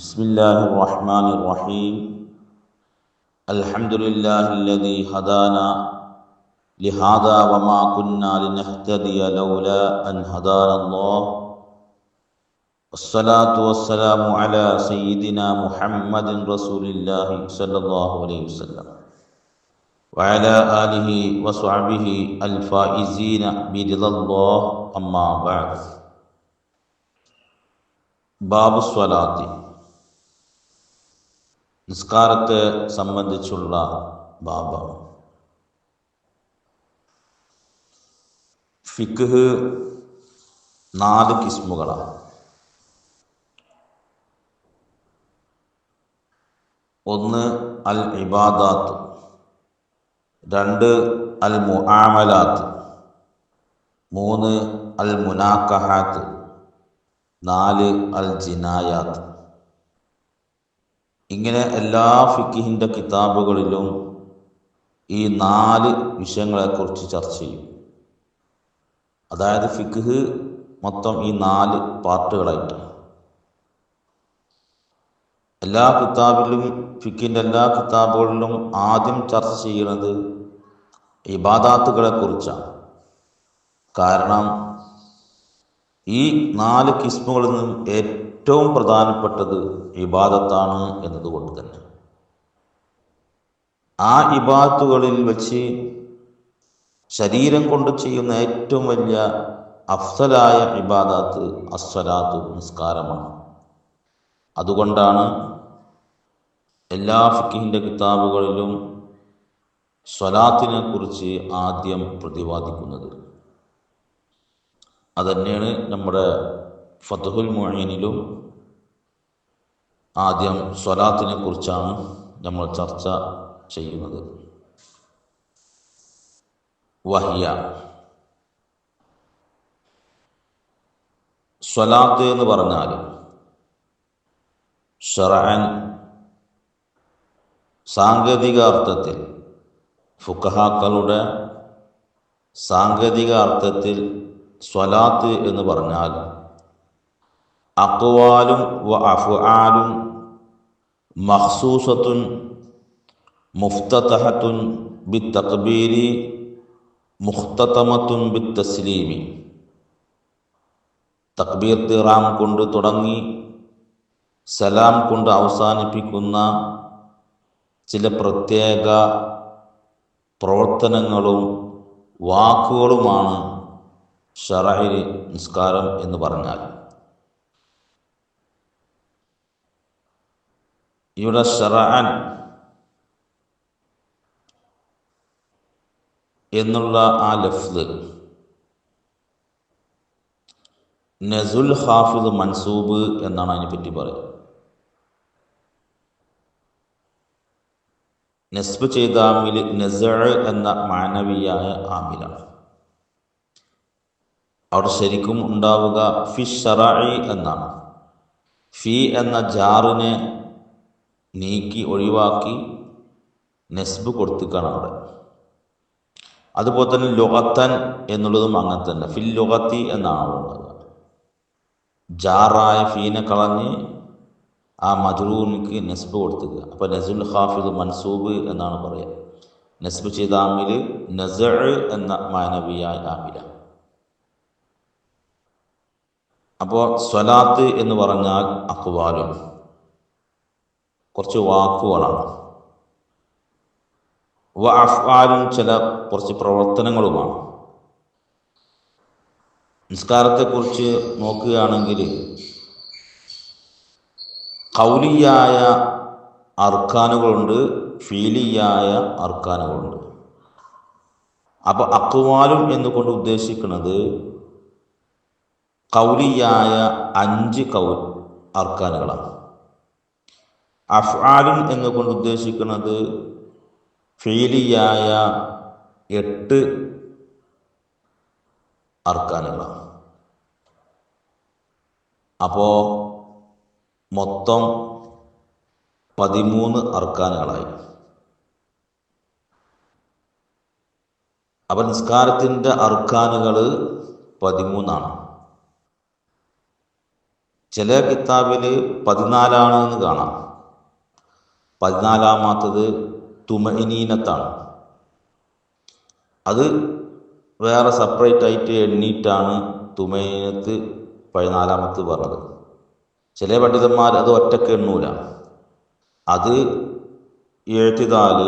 بسم الله الرحمن الرحيم الحمد لله الذي هدانا لهذا وما كنا لنهتدي لولا أن هدانا الله والصلاة والسلام على سيدنا محمد رسول الله صلى الله عليه وسلم وعلى آله وصحبه الفائزين برضا الله أما بعد باب الصلاة നിസ്കാരത്തെ സംബന്ധിച്ചുള്ള ബാബ ഫിഖ് നാല് കിസ്മുകളാണ്. ഒന്ന് അൽ ഇബാദാത്ത് രണ്ട് അൽ മുആമലാത്ത് മൂന്ന് അൽ മുനാക്കഹാത്ത് നാല് അൽ ജിനായാത്ത്. ഇങ്ങനെ എല്ലാ ഫിക്കിഹിന്റെ കിതാബുകളിലും ഈ നാല് വിഷയങ്ങളെക്കുറിച്ച് ചർച്ച ചെയ്യും. അതായത് ഫിഖ് മൊത്തം ഈ നാല് പാർട്ടുകളായിട്ട്. എല്ലാ കിതാബിലും ഫിക്കിന്റെ എല്ലാ കിതാബുകളിലും ആദ്യം ചർച്ച ചെയ്യുന്നത് ഇബാദാത്തുകളെ കുറിച്ചാണ് കാരണം ഈ നാല് കിസ്മുകളിൽ നിന്നും ഏറ്റവും പ്രധാനപ്പെട്ടത് ഇബാദത്താണ് എന്നതുകൊണ്ട് തന്നെ. ആ ഇബാദത്തുകളിൽ വെച്ച് ശരീരം കൊണ്ട് ചെയ്യുന്ന ഏറ്റവും വലിയ അഫ്സലായ ഇബാദാത്ത് അസ്വലാത്ത് നിസ്കാരമാണ്. അതുകൊണ്ടാണ് എല്ലാ ഫിക്കിന്റെ കിതാബുകളിലും സ്വലാത്തിനെ കുറിച്ച് ആദ്യം പ്രതിപാദിക്കുന്നത്. അതന്നെയാണ് നമ്മുടെ ഫതഹുൽ മൊഴീനിലും ആദ്യം സ്വലാത്തിനെ കുറിച്ചാണ് നമ്മൾ ചർച്ച ചെയ്യുന്നത്. വഹിയ. സ്വലാത്ത് എന്ന് പറഞ്ഞാൽ ഷറാൻ സാങ്കേതിക അർത്ഥത്തിൽ ഫുക്കഹാക്കളുടെ സാങ്കേതിക അർത്ഥത്തിൽ സ്വലാത്ത് എന്ന് പറഞ്ഞാൽ അക്വാലും വ അഫ്ആലും മഖ്സൂസത്തുൻ മുഫ്തതഹത്തുൻ ബി തക്ബീരി മുഖ്തതമത്തുൻ ബി തക്ബീർ തിറാം കൊണ്ട് തുടങ്ങി സലാം കൊണ്ട് അവസാനിപ്പിക്കുന്ന ചില പ്രത്യേക പ്രവർത്തനങ്ങളും വാക്കുകളുമാണ് ഷറയിൽ നിസ്കാരം എന്ന് പറഞ്ഞാൽ. ഷറഅൻ എന്നുള്ള ആ ലഫ്ദ് നസുൽ ഹാഫിദ് മൻസൂബ് എന്നാണ് അതിനെപ്പറ്റി പറയുന്നത് നസ്ബ് ചെയ്ത ആമിൽ നസ എന്ന മാനവിയായ ആമിലാണ്. അവിടെ ശരിക്കും ഉണ്ടാവുക ഫി ഷറായി എന്നാണ്. ഫി എന്ന ജാറിനെ നീക്കി ഒഴിവാക്കി നെസ്ബ് കൊടുത്തിക്കാണ് അവിടെ. അതുപോലെ തന്നെ ലുഗത്തൻ എന്നുള്ളതും അങ്ങനെ തന്നെ. ഫിൽ ലൊഹത്തി എന്നാണ് ഉള്ളത്. ജാറായ ഫീനെ കളഞ്ഞ് ആ മധുരൂമിക്ക് നെസ്ബ് കൊടുത്തുക അപ്പോൾ നസുൽ ഹാഫിദ് മൻസൂബ് എന്നാണ് പറയുക നെസ്ബ് ചെയ്ത ആമിൽ നസ എന്ന മാനവിയായ ആമില അപ്പോൾ സ്വലാത്ത് എന്ന് പറഞ്ഞാൽ അക്വാലും കുറച്ച് വാക്കുകളാണ്. വ അഫ്ആലും ചില കുറച്ച് പ്രവർത്തനങ്ങളുമാണ്. നിസ്കാരത്തെക്കുറിച്ച് നോക്കുകയാണെങ്കിൽ കൗലിയായ അർക്കാനുകളുണ്ട് ഫീലിയായ അർക്കാനുകളുണ്ട്. അപ്പോൾ അക്വാലും എന്നുകൊണ്ട് ഉദ്ദേശിക്കുന്നത് കൗലിയായ അഞ്ച് കൗ അർക്കാനുകളാണ്. അഫ്ആലും എന്നുകൊണ്ട് ഉദ്ദേശിക്കുന്നത് ഫീലിയായ എട്ട് അർക്കാനുകളാണ്. അപ്പോൾ മൊത്തം പതിമൂന്ന് അർക്കാനുകളായി. അപ്പം നിസ്കാരത്തിന്റെ അർക്കാനുകൾ പതിമൂന്നാണ്. ചില കിതാബിൽ പതിനാലാണ് എന്ന് കാണാം. പതിനാലാമത്തത് തുമനീനത്താണ് അത് വേറെ സെപ്പറേറ്റ് ആയിട്ട് എണ്ണീറ്റാണ് തുമനീനത്ത് പതിനാലാമത്ത് പറഞ്ഞത്. ചില പണ്ഡിതന്മാർ അത് ഒറ്റയ്ക്ക് എണ്ണൂല. അത് എഴുത്തിതാൽ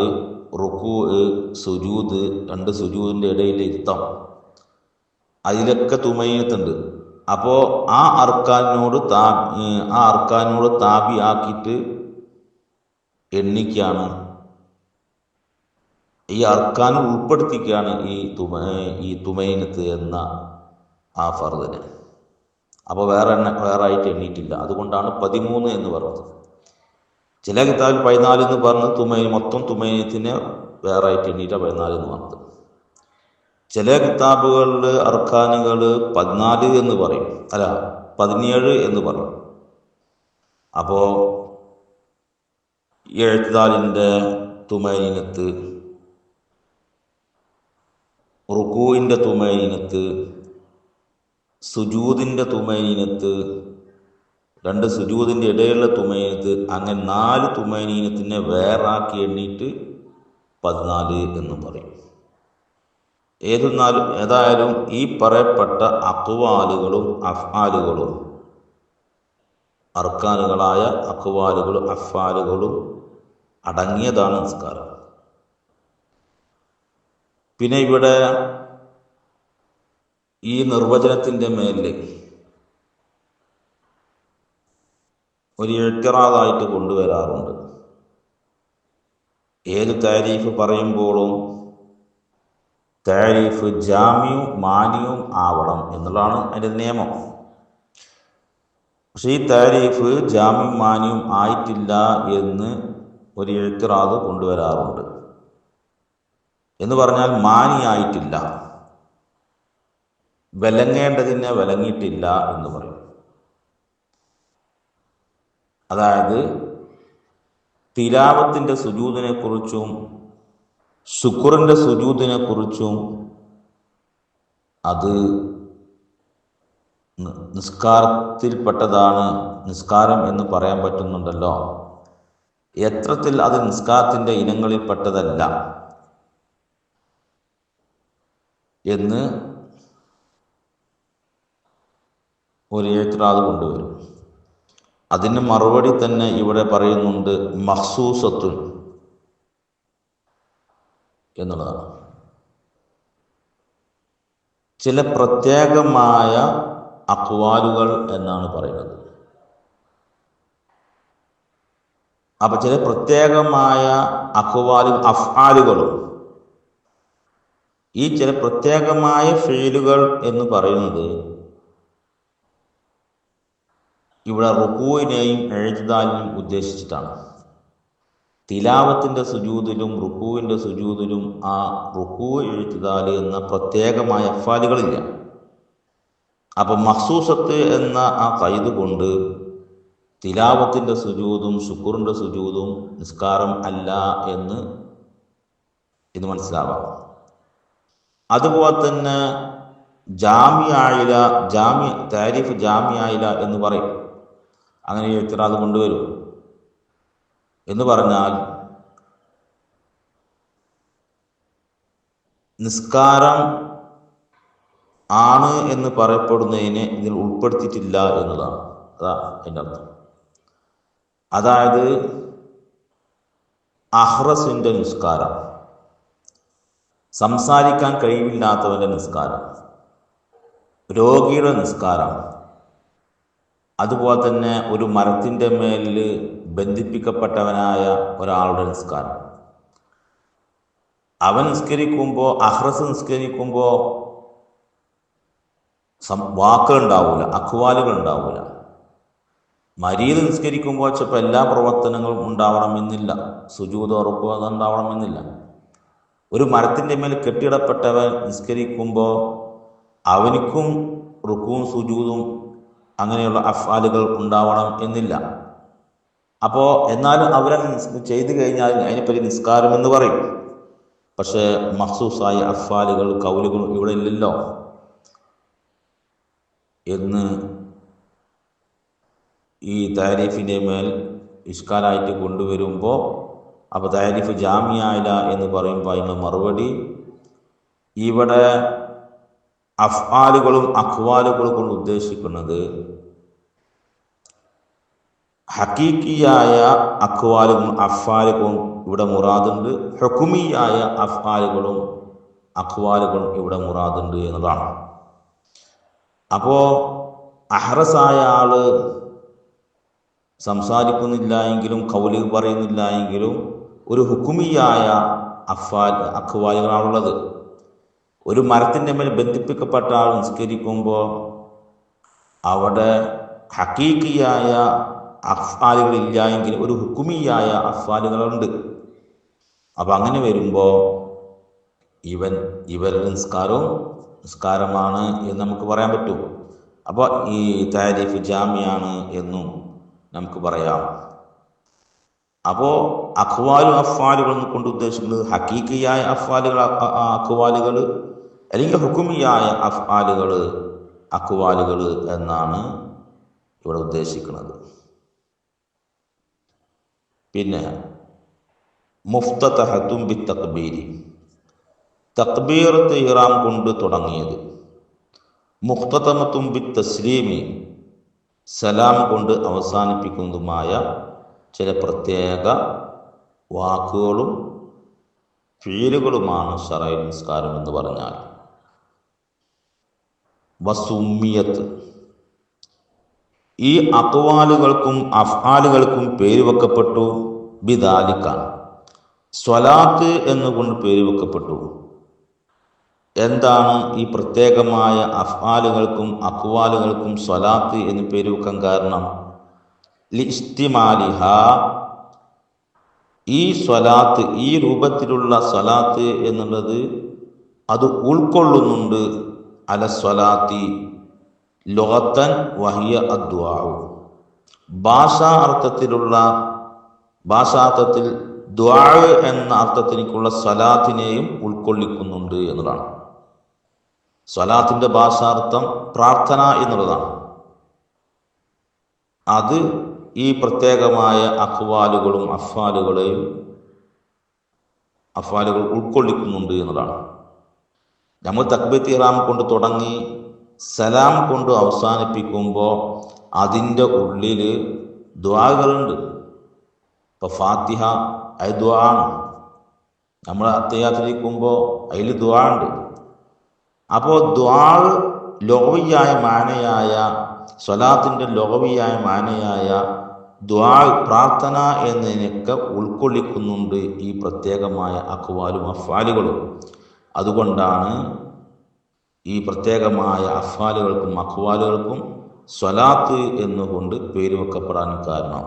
റുക്കൂ സുജൂദ് രണ്ട് സുജൂദിന്റെ ഇടയിൽ ഇരുത്തം. അതിലൊക്കെ തുമയിനത്തുണ്ട് അപ്പോൾ ആ അർക്കാനോട് താ ആ അർക്കാനോട് താബി ആക്കിയിട്ട് എണ്ണിക്കാണ്. ഈ അർക്കാനിൽ ഉൾപ്പെടുത്തിക്കാണ് ഈ തുമ ഈ തുമൈനത്ത് എന്ന ആ ഫർദിനെ. അപ്പോൾ വേറെ എണ്ണ വേറെ ആയിട്ട് എണ്ണിയിട്ടില്ല. അതുകൊണ്ടാണ് പതിമൂന്ന് എന്ന് പറഞ്ഞത്. ചില കിതാബിൽ പതിനാല് എന്ന് പറഞ്ഞ് തുമൈ മൊത്തം തുമൈനത്തിനെ വേറെ ആയിട്ട് എണ്ണീറ്റ പതിനാല് എന്ന് പറഞ്ഞത്. ചില കിതാബുകളിൽ അർഖാനുകൾ പതിനാല് എന്ന് പറയും. അല്ല പതിനേഴ് എന്ന് പറയും. അപ്പോൾ എഴുത്താലിന്റെ തുമൈനത്ത് റുക്കൂവിന്റെ തുമൈനത്ത് സുജൂതിന്റെ തുമൈനത്ത് രണ്ട് സുജൂതിന്റെ ഇടയിലുള്ള തുമൈനത്ത് അങ്ങനെ നാല് തുമൈനീനത്തിനെ വേറാക്കി എണ്ണീട്ട് പതിനാല് എന്ന് പറയും. ഏതെന്നാലും ഏതായാലും ഈ പറയപ്പെട്ട അക്വാലുകളും അഫ്ആലുകളും അർക്കാനുകളായ അക്വാലുകളും അഫ്ആലുകളും അടങ്ങിയതാണ് നിസ്കാരം. പിന്നെ ഇവിടെ ഈ നിർവചനത്തിന്റെ മേലിൽ ഒരു എഴുത്തറാതായിട്ട് കൊണ്ടുവരാറുണ്ട്. ഏത് താരീഫ് പറയുമ്പോഴും താരീഫ് ജാമ്യവും മാന്യവും ആവണം എന്നുള്ളതാണ് അതിന്റെ നിയമം. പക്ഷേ ഈ താരീഫ് ജാമ്യം മാന്യവും ആയിട്ടില്ല എന്ന് ഒരു എഴുത്തിറാത് കൊണ്ടുവരാറുണ്ട്. എന്ന് പറഞ്ഞാൽ മാനിയായിട്ടില്ല. വിലങ്ങേണ്ടതിനെ വിലങ്ങിയിട്ടില്ല എന്ന് പറയും. അതായത് തിലാവത്തിന്റെ സുജൂതിനെക്കുറിച്ചും ശുക്രന്റെ സുജൂതിനെക്കുറിച്ചും അത് നിസ്കാരത്തിൽപ്പെട്ടതാണ് നിസ്കാരം എന്ന് പറയാൻ പറ്റുന്നുണ്ടല്ലോ. എത്രത്തിൽ അത് നിസ്കാരത്തിന്റെ ഇനങ്ങളിൽപ്പെട്ടതല്ല എന്ന് ഒരു എഴുത്തിറാത് കൊണ്ടുവരും. അതിന് മറുപടി തന്നെ ഇവിടെ പറയുന്നുണ്ട് മഹ്സൂസത്തുൻ എന്നുള്ളതാണ്. ചില പ്രത്യേകമായ അക്വാലുകൾ എന്നാണ് പറയുന്നത്. അപ്പൊ ചില പ്രത്യേകമായ അഹ്വാലും അഫ്ആലുകളും ഈ ചില പ്രത്യേകമായ ഫീലുകൾ എന്ന് പറയുന്നത് ഇവിടെ റുക്കുവിനെയും എഴുതാലിനും ഉദ്ദേശിച്ചിട്ടാണ്. തിലാവത്തിന്റെ സുജൂതിലും റുക്കുവിന്റെ സുജൂതിലും ആ റുക്കു എഴുത്തുതാൽ എന്ന പ്രത്യേകമായ അഫാലുകളില്ല അപ്പം മഹ്സൂസത്ത് എന്ന ആ കൈത് കൊണ്ട് തിലാവത്തിന്റെ സുജൂതും ശുക്കുറിന്റെ സുജൂതും നിസ്കാരം അല്ല എന്ന് ഇത് മനസ്സിലാവാം. അതുപോലെ തന്നെ ജാമ്യായില ജാമ്യ താരിഫ് ജാമ്യായില എന്ന് പറയും. അങ്ങനെ എഴുത്തിറാത് കൊണ്ടുവരും. എന്ന് പറഞ്ഞാൽ നിസ്കാരം ആണ് എന്ന് പറയപ്പെടുന്നതിനെ ഇതിൽ ഉൾപ്പെടുത്തിയിട്ടില്ല എന്നതാണ്. അതാ എന്റെ അർത്ഥം. അതായത് അഹ്റസിന്റെ നിസ്കാരം. സംസാരിക്കാൻ കഴിവില്ലാത്തവന്റെ നിസ്കാരം. രോഗിയുടെ നിസ്കാരം. അതുപോലെ തന്നെ ഒരു മരത്തിന്റെ മേലിൽ ബന്ധിപ്പിക്കപ്പെട്ടവനായ ഒരാളുടെ നിസ്കാരം. അവൻ നിസ്കരിക്കുമ്പോൾ അഹ്റസ് നിസ്കരിക്കുമ്പോൾ വാക്കുകൾ ഉണ്ടാവില്ല അഖ്വാലുകൾ ഉണ്ടാവില്ല മരീത് നിസ്കരിക്കുമ്പോൾ ചിലപ്പോൾ എല്ലാ പ്രവർത്തനങ്ങളും ഉണ്ടാവണമെന്നില്ല. സുജൂത് ഉറപ്പ് അതുണ്ടാവണമെന്നില്ല. ഒരു മരത്തിന്റെ മേൽ കെട്ടിടപ്പെട്ടവൻ നിസ്കരിക്കുമ്പോൾ അവനിക്കും റുക്കും സുജൂതും അങ്ങനെയുള്ള അഫാലുകൾ ഉണ്ടാവണം എന്നില്ല. അപ്പോൾ എന്നാലും അവരെ ചെയ്തു കഴിഞ്ഞാൽ അതിനെപ്പറ്റി നിസ്കാരം എന്ന് പറയും. പക്ഷേ മഹസൂസായ അഫാലുകൾ കൗലുകൾ ഇവിടെ ഇല്ലല്ലോ. എന്ന് ഈ താരിഫിന്റെ മേൽ ഇഷ്കാലായിട്ട് കൊണ്ടുവരുമ്പോൾ അപ്പോൾ താരിഫ് ജാമ്യായില്ല എന്ന് പറയുമ്പോൾ അതിന്റെ മറുപടി. ഇവിടെ അഫ്ആലുകളും അഖ്വാലുകളും കൊണ്ട് ഉദ്ദേശിക്കുന്നത് ഹക്കീക്കിയായ അഖ്വാലുകളും അഫ്ആലുകളും ഇവിടെ മുറാദുണ്ട്. ഹുക്കുമിയായ അഫ്ആലുകളും അഖ്വാലുകളും ഇവിടെ മുറാദുണ്ട് എന്നതാണ്. അപ്പോൾ അഹ്റസായ ആൾ സംസാരിക്കുന്നില്ല എങ്കിലും കൗലി പറയുന്നില്ല എങ്കിലും ഒരു ഹുക്കുമിയായ അഫ്വാൽ അഖ്വാലുകളാണുള്ളത്. ഒരു മരത്തിന്റെ മേൽ ബന്ധിപ്പിക്കപ്പെട്ട ആൾ നിസ്കരിക്കുമ്പോൾ അവിടെ ഹക്കീക്കിയായ അഫ്ആലുകളില്ല എങ്കിൽ ഒരു ഹുക്കുമിയായ അഫ്ആലുകളുണ്ട് അപ്പം അങ്ങനെ വരുമ്പോൾ ഇവൻ ഇവരുടെ നിസ്കാരവും നിസ്കാരമാണ് എന്ന് നമുക്ക് പറയാൻ പറ്റും. അപ്പോൾ ഈ താരിഫ് ജാമ്യാണ് എന്നും നമുക്ക് പറയാം. അപ്പോ അഖ്വാലു അഫ്വാലുകൾ കൊണ്ട് ഉദ്ദേശിക്കുന്നത് ഹക്കീക്കിയായ അഫ്വാലുകൾ അഖ്വാലുകൾ അല്ലെങ്കിൽ ഹുക്കുമിയായ അഫ്വാലുകൾ അഖ്വാലുകൾ എന്നാണ് ഇവിടെ ഉദ്ദേശിക്കുന്നത്. പിന്നെ മുഫ്തഹത്തും ബി തക്ബീരി തക്ബീർ ഇഹ്റാം കൊണ്ട് തുടങ്ങിയത്. മുഖ്തമത്തും ബി തസ്ലീമി സലാം കൊണ്ട് അവസാനിപ്പിക്കുന്നതുമായ ചില പ്രത്യേക വാക്കുകളും ഫീലുകളുമാണ് ഷറൈ നിസ്കാരം എന്ന് പറഞ്ഞാൽ. വസുമിയത്ത് ഈ അക്വാലുകൾക്കും അഫ്ആലുകൾക്കും പേര് വെക്കപ്പെട്ടു. ബിദാലിക്ക. സ്വലാത്ത് എന്നുകൊണ്ട് പേര് വെക്കപ്പെട്ടു. എന്താണ് ഈ പ്രത്യേകമായ അഫ്ആലുകൾക്കും അക്വാലുകൾക്കും സ്വലാത്ത് എന്ന് പേര് വെക്കാൻ കാരണം? ലിസ്തിമാലിഹ ഈ സ്വലാത്ത് ഈ രൂപത്തിലുള്ള സ്വലാത്ത് എന്നുള്ളത് അത് ഉൾക്കൊള്ളുന്നുണ്ട്. അല സ്വലാത്തി ലോകത്തൻ വഹിയ അദ്വാവു ഭാഷാ അർത്ഥത്തിലുള്ള ഭാഷാർത്ഥത്തിൽ ദ്വാവ് എന്ന അർത്ഥത്തിലേക്കുള്ള സ്വലാത്തിനെയും ഉൾക്കൊള്ളിക്കുന്നുണ്ട് എന്നതാണ് സ്വലാത്തിന്റെ ഭാഷാർത്ഥം പ്രാർത്ഥന എന്നുള്ളതാണ്. അത് ഈ പ്രത്യേകമായ അഖ്വാലുകളും അഫ്വാലുകളെയും അഫ്വാലുകൾ ഉൾക്കൊള്ളിക്കുന്നുണ്ട് എന്നതാണ് നമ്മൾ തക്ബത്തി ഇറാം കൊണ്ട് തുടങ്ങി സലാം കൊണ്ട് അവസാനിപ്പിക്കുമ്പോൾ അതിന്റെ ഉള്ളിൽ ദ്വാകളുണ്ട് ഇപ്പോൾ ഫാത്തിഹ അത് ദ്വാണ് നമ്മൾ അത്തയാത്തിരിക്കുമ്പോൾ അതിൽ ദ്വാ ഉണ്ട്. അപ്പോൾ ദ്വാ ലോകവിയായ മാനയായ സ്വലാത്തിന്റെ ലോകവിയായ മാനയായ ദ്വാ പ്രാർത്ഥന എന്നതിനൊക്കെ ഉൾക്കൊള്ളിക്കുന്നുണ്ട് ഈ പ്രത്യേകമായ അഖ്വാലും അഫ്വാലുകളും. അതുകൊണ്ടാണ് ഈ പ്രത്യേകമായ അഫ്വാലുകൾക്കും അഖ്വാലുകൾക്കും സ്വലാത്ത് എന്നുകൊണ്ട് പേര് വെക്കപ്പെടാൻ കാരണം.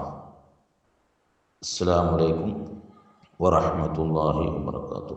അസ്സാം വലൈക്കും വറഹമത്തല്ലാഹി വാത്തു